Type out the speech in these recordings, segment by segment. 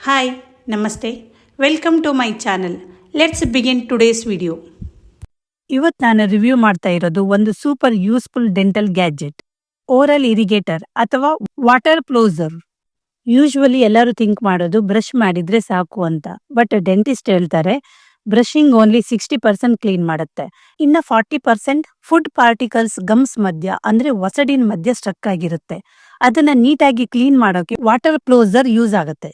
Hi ನಮಸ್ತೆ. Welcome to my channel let's begin today's video ಇವತ್ತು ನಾನು ರಿವ್ಯೂ ಮಾಡ್ತಾ ಇರೋದು ಒಂದು super useful dental gadget oral irrigator ಅಥವಾ ವಾಟರ್ ಕ್ಲೋಸರ್ ಯೂಶ್ವಲಿ ಎಲ್ಲರೂ ಥಿಂಕ್ ಮಾಡೋದು ಬ್ರಷ್ ಮಾಡಿದ್ರೆ ಸಾಕು ಅಂತ. ಬಟ್ ಡೆಂಟಿಸ್ಟ್ ಹೇಳ್ತಾರೆ brushing only sixty percent clean ಮಾಡುತ್ತೆ. ಇನ್ನ forty percent food particles gums ಮಧ್ಯ, ಅಂದ್ರೆ ಒಸಡಿನ ಮಧ್ಯ ಸ್ಟ್ರಕ್ ಆಗಿರುತ್ತೆ. ಅದನ್ನ ನೀಟಾಗಿ ಕ್ಲೀನ್ ಮಾಡೋಕೆ ವಾಟರ್ ಕ್ಲೋಸರ್ ಯೂಸ್ ಆಗುತ್ತೆ.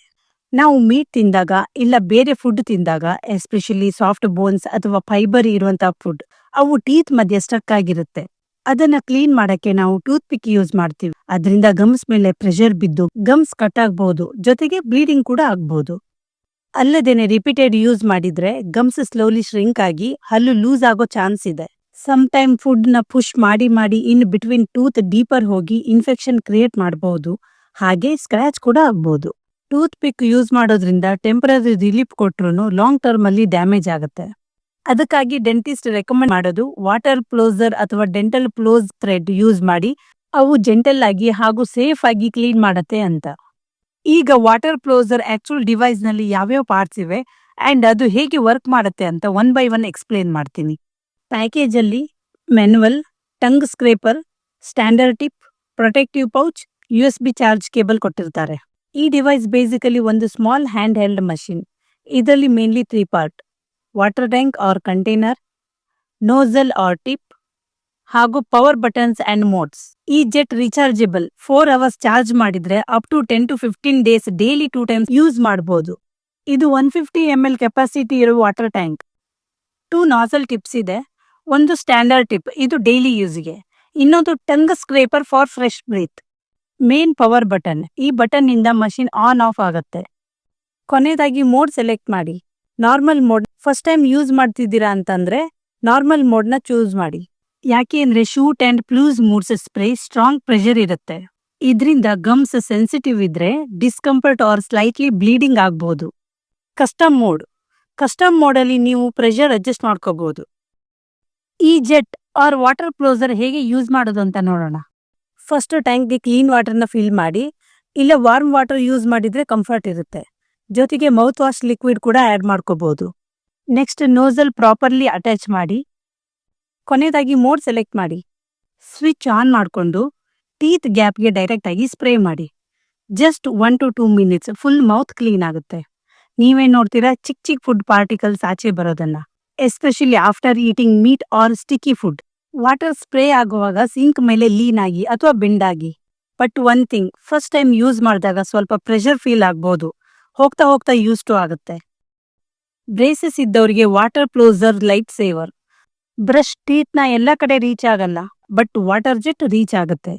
ನಾವು ಮೀಟ್ ತಿಂದಾಗ ಇಲ್ಲ ಬೇರೆ ಫುಡ್ ತಿಂದಾಗ ಎಸ್ಪೆಷಲಿ ಸಾಫ್ಟ್ ಬೋನ್ಸ್ ಅಥವಾ ಫೈಬರ್ ಇರುವಂತಹ ಫುಡ್ ಅವು ಟೀತ್ ಮಧ್ಯೆ ಸ್ಟಕ್ ಆಗಿರುತ್ತೆ. ಅದನ್ನ ಕ್ಲೀನ್ ಮಾಡಕ್ಕೆ ನಾವು ಟೂತ್ ಪಿಕ್ ಯೂಸ್ ಮಾಡ್ತೀವಿ. ಅದರಿಂದ ಗಮ್ಸ್ ಮೇಲೆ ಪ್ರೆಷರ್ ಬಿದ್ದು ಗಮ್ಸ್ ಕಟ್ ಆಗ್ಬಹುದು ಜೊತೆಗೆ ಬ್ಲೀಡಿಂಗ್ ಕೂಡ ಆಗ್ಬಹುದು ಅಲ್ಲದೇನೆ ರಿಪೀಟೆಡ್ ಯೂಸ್ ಮಾಡಿದ್ರೆ ಗಮ್ಸ್ ಸ್ಲೋಲಿ ಶ್ರಿಂಕ್ ಆಗಿ ಹಲ್ಲು ಲೂಸ್ ಆಗೋ ಚಾನ್ಸ್ ಇದೆ. ಸಮ್ ಟೈಮ್ ಫುಡ್ನ ಪುಷ್ ಮಾಡಿ ಮಾಡಿ ಇನ್ ಬಿಟ್ವೀನ್ ಟೂತ್ ಡೀಪರ್ ಹೋಗಿ ಇನ್ಫೆಕ್ಷನ್ ಕ್ರಿಯೇಟ್ ಮಾಡಬಹುದು ಹಾಗೆ ಸ್ಕ್ರಾಚ್ ಕೂಡ ಆಗ್ಬಹುದು ಟೂತ್ ಪಿಕ್ ಯೂಸ್ ಮಾಡೋದ್ರಿಂದ ಟೆಂಪರರಿ ರಿಲೀಫ್ ಕೊಟ್ರು ಲಾಂಗ್ ಟರ್ಮ್ ಅಲ್ಲಿ ಡ್ಯಾಮೇಜ್ ಆಗುತ್ತೆ. ಅದಕ್ಕಾಗಿ ಡೆಂಟಿಸ್ಟ್ ರೆಕಮೆಂಡ್ ಮಾಡೋದು ವಾಟರ್ ಪ್ಲೋಸರ್ ಅಥವಾ ಡೆಂಟಲ್ ಪ್ಲೋಸ್ ಥ್ರೆಡ್ ಯೂಸ್ ಮಾಡಿ ಅವು ಜೆಂಟಲ್ ಆಗಿ ಹಾಗೂ ಸೇಫ್ ಆಗಿ ಕ್ಲೀನ್ ಮಾಡತ್ತೆ ಅಂತ. ಈಗ ವಾಟರ್ ಕ್ಲೋಸರ್ ಆಕ್ಚುಲ್ ಡಿವೈಸ್ನಲ್ಲಿ ಯಾವ್ಯಾವ ಪಾರ್ಟ್ಸ್ ಇವೆ ಅಂಡ್ ಅದು ಹೇಗೆ ವರ್ಕ್ ಮಾಡುತ್ತೆ ಅಂತ ಒನ್ ಬೈ ಒನ್ ಎಕ್ಸ್ಪ್ಲೇನ್ ಮಾಡ್ತೀನಿ. ಪ್ಯಾಕೇಜ್ ಅಲ್ಲಿ manual tongue scraper standard tip protective pouch U S B charge cable ಕೊಟ್ಟಿರ್ತಾರೆ. ಈ ಡಿವೈಸ್ ಬೇಸಿಕಲಿ ಒಂದು ಸ್ಮಾಲ್ ಹ್ಯಾಂಡ್ ಹೆಲ್ಡ್ ಮಷಿನ್ ಇದರಲ್ಲಿ mainly three part water tank or container nozzle or tip ಹಾಗೂ power buttons and modes ಈ jet rechargeable four hours charge ಮಾಡಿದ್ರೆ up to ten to fifteen days daily two times use ಮಾಡಬಹುದು ಇದು one fifty M L capacity ಇರುವ water tank two nozzle tips ಇದೆ. ಒಂದು standard tip ಇದು daily ಯೂಸ್ಗೆ ಇನ್ನೊಂದು tongue scraper for fresh breath main power button ಈ ಬಟನ್ನಿಂದ ಮಷಿನ್ ಆನ್ ಆಫ್ ಆಗುತ್ತೆ. ಕೊನೆಯದಾಗಿ ಮೋಡ್ ಸೆಲೆಕ್ಟ್ ಮಾಡಿ. Normal mode first time use ಮಾಡ್ತಿದ್ದೀರಾ ಅಂತಂದ್ರೆ ನಾರ್ಮಲ್ ಮೋಡ್ನ ಚೂಸ್ ಮಾಡಿ. ಯಾಕೆ ಅಂದ್ರೆ shoot and pulse modes spray strong pressure ಇರುತ್ತೆ. ಇದರಿಂದ ಗಮ್ಸ್ ಸೆನ್ಸಿಟಿವ್ ಇದ್ರೆ ಡಿಸ್ಕಂಫರ್ಟ್ ಆರ್ ಸ್ಲೈಟ್ಲಿ ಬ್ಲೀಡಿಂಗ್ ಆಗ್ಬಹುದು ಕಸ್ಟಮ್ ಮೋಡ್. ಕಸ್ಟಮ್ ಮೋಡಲ್ಲಿ ನೀವು ಪ್ರೆಷರ್ ಅಡ್ಜಸ್ಟ್ ಮಾಡ್ಕೋಬಹುದು ಈ ಜೆಟ್ ಆರ್ ವಾಟರ್ ಕ್ಲೋಸರ್ ಹೇಗೆ ಯೂಸ್ ಮಾಡೋದು ಅಂತ ನೋಡೋಣ. ಫಸ್ಟ್ ಟ್ಯಾಂಕ್ಗೆ ಕ್ಲೀನ್ ವಾಟರ್ನ ಫಿಲ್ ಮಾಡಿ, ಇಲ್ಲ ವಾರ್ಮ್ ವಾಟರ್ ಯೂಸ್ ಮಾಡಿದ್ರೆ ಕಂಫರ್ಟ್ ಇರುತ್ತೆ. ಜೊತೆಗೆ ಮೌತ್ ವಾಶ್ ಲಿಕ್ವಿಡ್ ಕೂಡ ಆಡ್ ಮಾಡ್ಕೋಬಹುದು ನೆಕ್ಸ್ಟ್ ನೋಸಲ್ ಪ್ರಾಪರ್ಲಿ ಅಟ್ಯಾಚ್ ಮಾಡಿ ಕೊನೆಯದಾಗಿ ಮೋಡ್ ಸೆಲೆಕ್ಟ್ ಮಾಡಿ. ಸ್ವಿಚ್ ಆನ್ ಮಾಡಿಕೊಂಡು ಟೀತ್ ಗ್ಯಾಪ್ಗೆ ಡೈರೆಕ್ಟ್ ಆಗಿ ಸ್ಪ್ರೇ ಮಾಡಿ. Just one to two minutes full mouth clean ಆಗುತ್ತೆ. ನೀವೇ ನೋಡ್ತೀರಾ ಚಿಕ್ಕ ಚಿಕ್ಕ ಫುಡ್ ಪಾರ್ಟಿಕಲ್ಸ್ ಆಚೆ ಬರೋದನ್ನ. Especially after eating meat or sticky food. Water spray ಆಗುವಾಗ ಸಿಂಕ್ ಮೇಲೆ ಲೀನ್ ಆಗಿ ಅಥವಾ bend but one thing, first time use ಮಾಡಿದಾಗ ಸ್ವಲ್ಪ ಪ್ರೆಷರ್ ಫೀಲ್ ಆಗ್ಬೋದು. ಹೋಗ್ತಾ ಹೋಗ್ತಾ ಯೂಸ್ ಟು ಆಗುತ್ತೆ. ಬ್ರೇಸಸ್ ಇದ್ದವರಿಗೆ water flosser life saver. Brush ಟೀತ್ನ ಎಲ್ಲ ಕಡೆ ರೀಚ್ ಆಗಲ್ಲ ಬಟ್ ವಾಟರ್ ಜೆಟ್ ರೀಚ್ ಆಗುತ್ತೆ.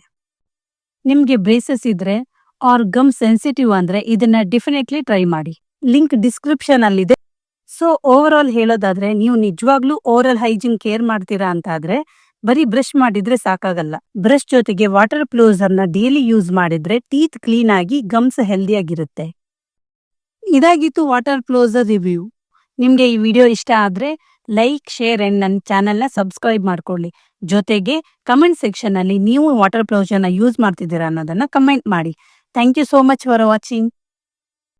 ನಿಮ್ಗೆ ಬ್ರೇಸಸ್ ಇದ್ರೆ ಆರ್ ಗಮ್ ಸೆನ್ಸಿಟಿವ್ ಅಂದ್ರೆ ಇದನ್ನ ಡೆಫಿನೆಟ್ಲಿ ಟ್ರೈ ಮಾಡಿ. ಲಿಂಕ್ ಡಿಸ್ಕ್ರಿಪ್ಷನ್ ಅಲ್ಲಿದೆ. ಸೊ ಓವರ್ ಆಲ್ ಹೇಳೋದಾದ್ರೆ, ನೀವು ನಿಜವಾಗ್ಲೂ ಓರಲ್ ಹೈಜಿನ್ ಕೇರ್ ಮಾಡ್ತೀರಾ ಅಂತ ಆದ್ರೆ ಬರೀ ಬ್ರಷ್ ಮಾಡಿದ್ರೆ ಸಾಕಾಗಲ್ಲ. ಬ್ರಷ್ ಜೊತೆಗೆ ವಾಟರ್ ಪ್ಲೋಸರ್ನ ಡೈಲಿ ಯೂಸ್ ಮಾಡಿದ್ರೆ ಟೀತ್ ಕ್ಲೀನ್ ಆಗಿ ಗಮ್ಸ್ ಹೆಲ್ದಿ ಆಗಿರುತ್ತೆ. ಇದಾಗಿತ್ತು ವಾಟರ್ ಪ್ಲೋಸರ್ ರಿವ್ಯೂ ನಿಮ್ಗೆ ಈ ವಿಡಿಯೋ ಇಷ್ಟ ಆದ್ರೆ ಲೈಕ್ ಶೇರ್ ಅಂಡ್ ನನ್ನ ಚಾನೆಲ್ನ ಸಬ್ಸ್ಕ್ರೈಬ್ ಮಾಡ್ಕೊಳ್ಳಿ. ಜೊತೆಗೆ ಕಮೆಂಟ್ ಸೆಕ್ಷನ್ ಅಲ್ಲಿ ನೀವು ವಾಟರ್ ಪ್ಲೋಸರ್ ಯೂಸ್ ಮಾಡ್ತಿದ್ದೀರಾ ಅನ್ನೋದನ್ನ ಕಮೆಂಟ್ ಮಾಡಿ. Thank you so much for watching